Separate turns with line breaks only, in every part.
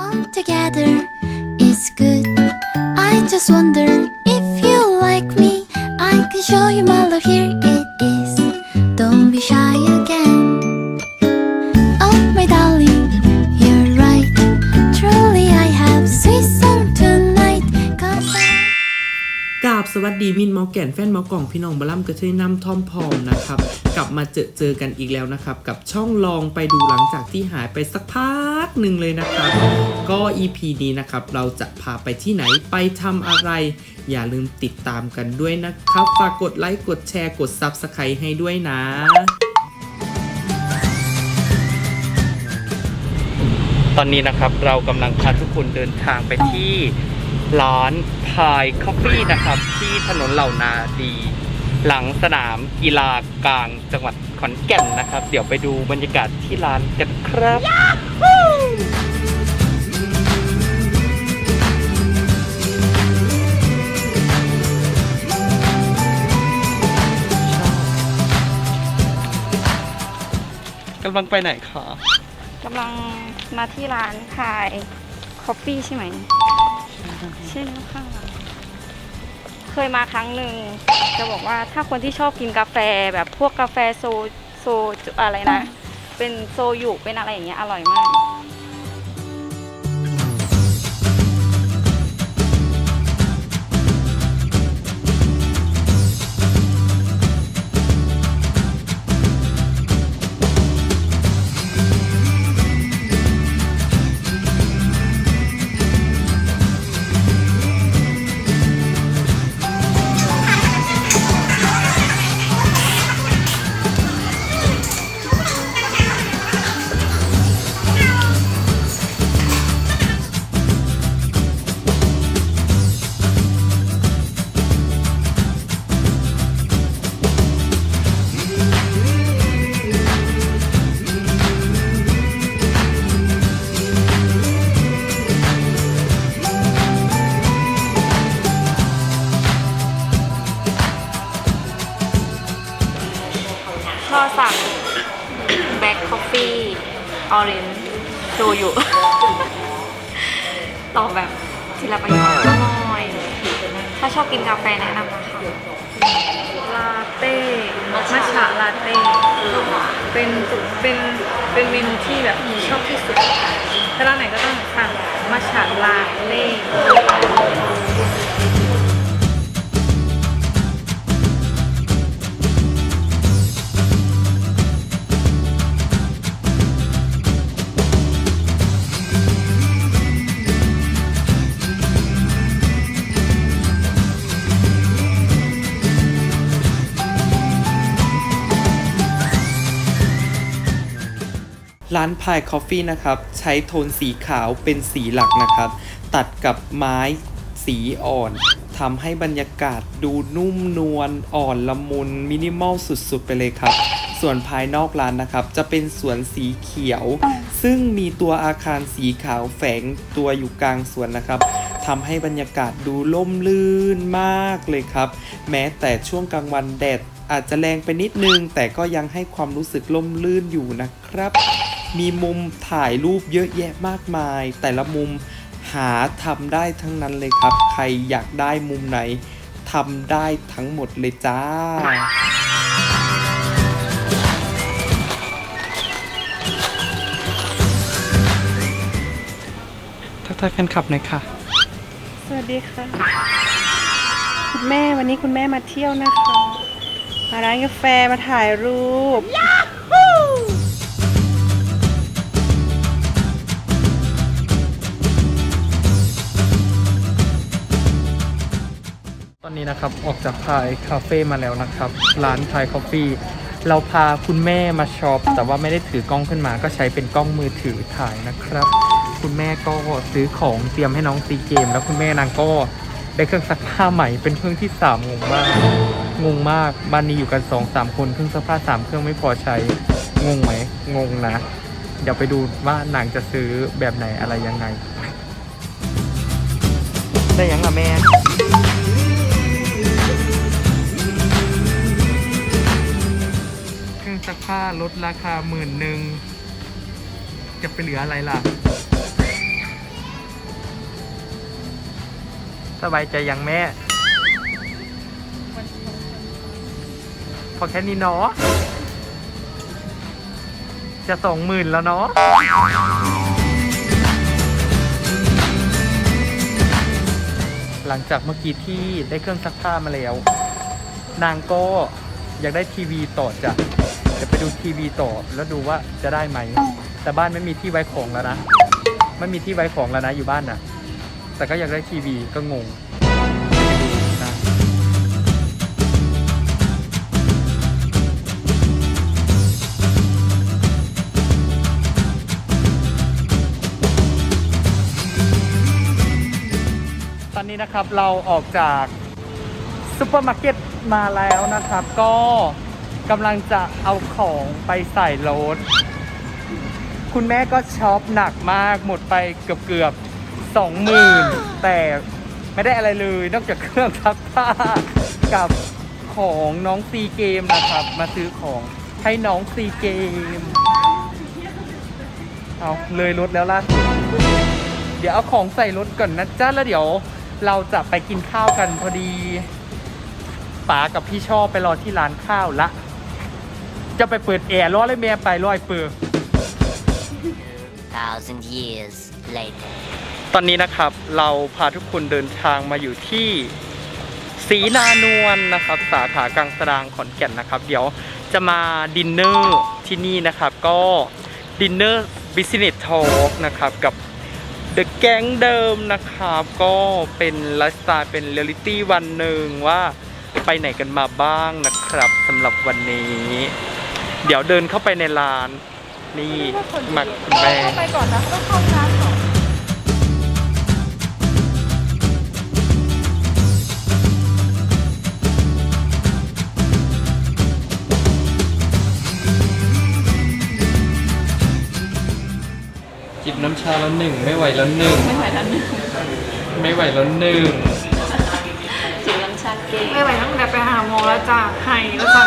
all together is good. I just wonder if you like me. I can show you my love. Here it is.
สวัสดีมินมาแก่นแฟนมากล่องพี่น้องบลัมกระเทยน้ำทอมพอมนะครับ กลับมาเจอเจอกันอีกแล้วนะครับ กับช่องลองไปดูหลังจากที่หายไปสักพักหนึ่งเลยนะครับ ก็ EP นี้นะครับ เราจะพาไปที่ไหนไปทำอะไร อย่าลืมติดตามกันด้วยนะครับ ฝากกดไลค์กดแชร์กด Subscribe ให้ด้วยนะตอนนี้นะครับเรากำลังพาทุกคนเดินทางไปที่ ร้านพายคอฟฟี่นะครับ ที่ถนนเหล่านาดี หลังสนามกีฬากลางจังหวัดขอนแก่นนะครับ เดี๋ยวไปดูบรรยากาศที่ร้านกันครับ กำลังไปไหนคะ
กำลังมาที่ร้านขายคอฟฟี่ใช่ไหม ใช่แล้วค่ะ เคยมาครั้งหนึ่งจะบอกว่าถ้าคนที่ชอบกินกาแฟแบบพวกกาแฟโซโซอะไรนะ เป็นโซยุเป็นอะไรอย่างเงี้ยอร่อยมาก ล็คคอฟฟี่ออเรนจ์โชยุตอบแบบทีละประโยคก็น้อย ถ้าชอบกินกาแฟแนะนำนะคะลาเต้มัชฉะลาเต้เป็นเป็นเป็นเมนูที่แบบชอบที่สุดถ้าร้านไหนก็ต้องสั่งมัชฉะลาเต้
ร้านพายคอฟฟี่นะครับ ใช้โทนสีขาวเป็นสีหลักนะครับ ตัดกับไม้สีอ่อนทำให้บรรยากาศดูนุ่มนวลอ่อนละมุนมินิมอลสุดๆ ไปเลยครับ ส่วนภายนอกร้านนะครับ จะเป็นสวนสีเขียว ซึ่งมีตัวอาคารสีขาวแฝงตัวอยู่กลางสวนนะครับทำให้บรรยากาศดูล่มลื่นมากเลยครับ แม้แต่ช่วงกลางวันแดดอาจจะแรงไปนิดนึง แต่ก็ยังให้ความรู้สึกล่มลื่นอยู่นะครับ มีมุมถ่ายรูปเยอะแยะมากมาย แต่ละมุมหาทำได้ทั้งนั้นเลยครับ ใครอยากได้มุมไหนทำได้ทั้งหมดเลยจ้าทักทายแฟนคลับหน่อยค่ะ
สวัสดีค่ะ คุณแม่วันนี้คุณแม่มาเที่ยวนะคะ มาร้านกาแฟมาถ่ายรูป
อนนี้นะครับออกจากพายคาเฟ่มาแล้วนะครับ ร้านพายคอฟฟี่เราพาคุณแม่มาช็อปแต่ว่าไม่ได้ถือกล้องขึ้นมา ก็ใช้เป็นกล้องมือถือถ่ายนะครับ คุณแม่ก็ซื้อของเตรียมให้น้องซีเกม แล้วคุณแม่นางก็ได้เครื่องซักผ้าใหม่เป็นเครื่องที่สามงงมากงงมากบ้านนี้อยู่กันสองสามคนเครื่องซักผ้าสามเครื่องไม่พอใช้งงไหมงงนะ เดี๋ยวไปดูว่านางจะซื้อแบบไหนอะไรยังไงได้ยังล่ะแม่ ค่าลดราคาหมื่นหนึ่งจะไปเหลืออะไรล่ะ
สบายใจอยังแม่ พอแค่นี้เนาะจะสองหมื่นแล้วเนาะหลังจากเมื่อกี้ที่ได้เครื่องซักผ้ามาแล้ว นางก็อยากได้ทีวีต่อจ้ะ ดี๋ยวไปดูทีวีต่อแล้วดูว่าจะได้ไหม แต่บ้านไม่มีที่ไว้ของแล้วนะ ไม่มีที่ไว้ของแล้วนะอยู่บ้านนะแต่ก็อยากได้ทีวีก็งงนะตอนนี้นะครับเราออกจากซูเปอร์มาร์เก็ตมาแล้วนะครับ ก็ กำลังจะเอาของไปใส่รถ คุณแม่ก็ช็อปหนักมากหมดไปเกือบเกือบสองหมื่นแต่ไม่ได้อะไรเลยนอกจากเครื่องซักผ้ากับของน้องซีเกมนะครับ มาซื้อของให้น้องซีเกม เอาเลยรถแล้วล่ะ เดี๋ยวเอาของใส่รถก่อนนะจ้าแล้วเดี๋ยวเราจะไปกินข้าวกันพอดีป๋ากับพี่ชอบไปรอที่ร้านข้าวละ จะไปเปิดแอร์รอเลยแม่ไปรอยเปิด
thousand years later.
ตอนนี้นะครับเราพาทุกคนเดินทางมาอยู่ที่ศรีนานวลนะครับ สาขากลางสดางขอนแก่นนะครับ เดี๋ยวจะมาดินเนอร์ที่นี่นะครับ ก็ดินเนอร์บิสเนสทอล์กนะครับกับเดอะแก๊งเดิมนะครับ ก็เป็นไลฟ์สไตล์เป็นเรียลิตี้วันหนึ่งว่าไปไหนกันมาบ้างนะครับสำหรับวันนี้ เดี๋ยวเดินเข้าไปในร้าน นี่มาคุณแม่
ไปก่อนนะต้องเข้าร้านก่อน
จิบน้ำชาแล้วหนึ่งไม่ไหวแล้วหนึ่ง
ไม่ไหวแล้วนึง
ไม่ไหวแล้วหนึ่ง
จิบน้ำชาเก่ง
ไม่ไหวตั้งแต่ไปหาหมอแล้วจ้ะไห้แล้วจ้ะ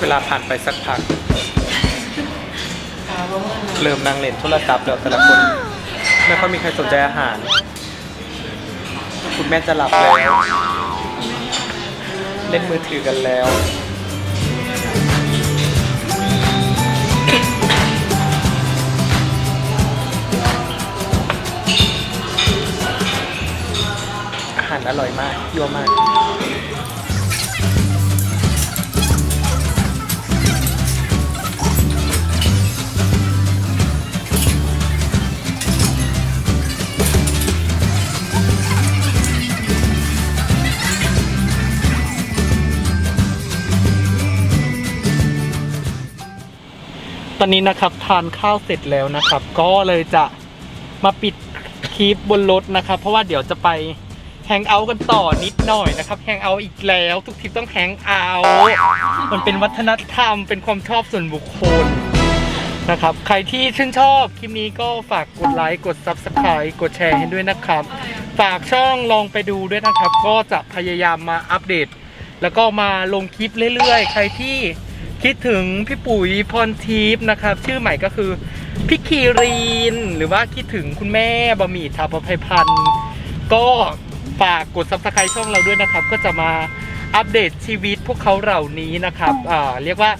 เวลาผ่านไปสักพัก เริ่มนั่งเล่นโทรศัพท์แล้วแต่ละคน ไม่ค่อยมีใครสนใจอาหาร คุณแม่จะหลับแล้ว เล่นมือถือกันแล้วอาหารอร่อยมากยั่วมาก ตอนนี้นะครับทานข้าวเสร็จแล้วนะครับ ก็เลยจะมาปิดคลิปบนรถนะครับ เพราะว่าเดี๋ยวจะไปแฮงเอาท์กันต่อนิดหน่อยนะครับแฮงเอาท์อีกแล้วทุกทริปต้องแฮงเอาท์มันเป็นวัฒนธรรมเป็นความชอบส่วนบุคคลนะครับ ใครที่ชื่นชอบคลิปนี้ก็ฝากกดไลค์กด Subscribe กดแชร์ให้ด้วยนะครับ ฝากช่องลองไปดูด้วยนะครับ ก็จะพยายามมาอัปเดต แล้วก็มาลงคลิปเรื่อยๆ ใครที่ คิดถึงพี่ปุ๋ยพรทิพย์นะครับ ชื่อใหม่ก็คือพี่คีรีน หรือว่าคิดถึงคุณแม่บะหมี่ทาประภัยพันธ์ก็ฝากกดซับสไครต์ช่องเราด้วยนะครับ ก็จะมาอัปเดตชีวิตพวกเขาเหล่านี้นะครับอ่าเรียกว่า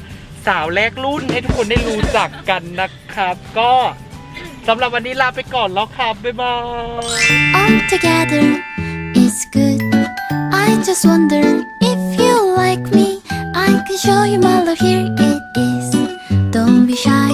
สาวแรกรุ่นให้ทุกคนได้รู้จักกันนะครับ ก็สำหรับวันนี้ลาไปก่อนแล้วครับ บ๊ายบาย
All together is good. I just wonder if you like me. Show you my love. Here it is. Don't be shy